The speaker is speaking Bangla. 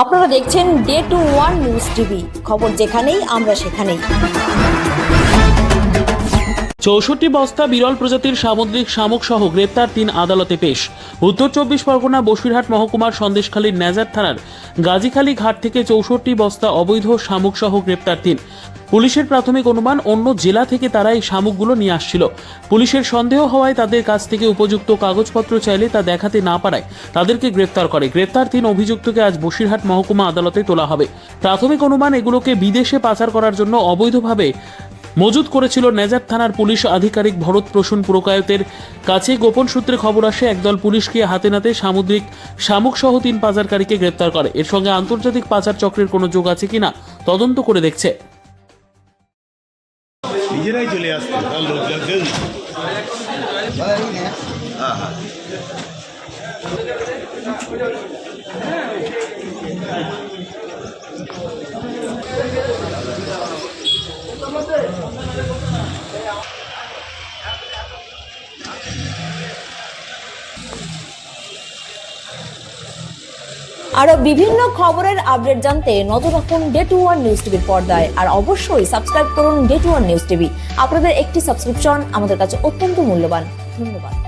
আপনারা দেখছেন day two one news TV খবর যেখানেই, আমরা সেখানেই। চৌষট্টি বস্তা বিরল প্রজাতির সামুদ্রিক শামুক সহ গ্রেপ্তার তিন আদালতে পেশ। উত্তর চব্বিশ পরগনা বসিরহাট মহকুমার সন্দেশখালীর নেজার থানার গাজীখালী ঘাট থেকে চৌষট্টি বস্তা অবৈধ শামুক সহ গ্রেপ্তার তিন। পুলিশের প্রাথমিক অনুমান, অন্য জেলা থেকে তারা এই শামুকগুলো নিয়ে আসছিল। পুলিশের সন্দেহ হওয়ায় তাদের কাছ থেকে উপযুক্ত কাগজপত্র চাইলে তা দেখাতে না পারায় তাদেরকে গ্রেপ্তার করে। গ্রেপ্তার তিন অভিযুক্তকে আজ বসিরহাট মহকুমা আদালতে তোলা হবে। প্রাথমিক অনুমান, এগুলোকে বিদেশে পাচার করার জন্য অবৈধভাবে মজুদ করেছিল নেজার থানার পুলিশ আধিকারিক ভরত প্রসূন পুরকায়তের কাছে। গোপন সূত্রে খবর আসে, একদল পুলিশকে হাতে নাতে সামুদ্রিক শামুক সহ তিন পাচারকারীকে গ্রেপ্তার করে। এর সঙ্গে আন্তর্জাতিক পাচার চক্রের কোনো যোগ আছে কিনা তদন্ত করে দেখছে। নিজেরাই চলে আসতো তার লোক লোকজন হ্যাঁ হ্যাঁ আরও বিভিন্ন খবরের আপডেট জানতে নজর রাখুন ডে টু ওয়ান নিউজ টিভির পর্দায়। আর অবশ্যই সাবস্ক্রাইব করুন day two one news TV আপনাদের একটি সাবস্ক্রিপশন আমাদের কাছে অত্যন্ত মূল্যবান। ধন্যবাদ।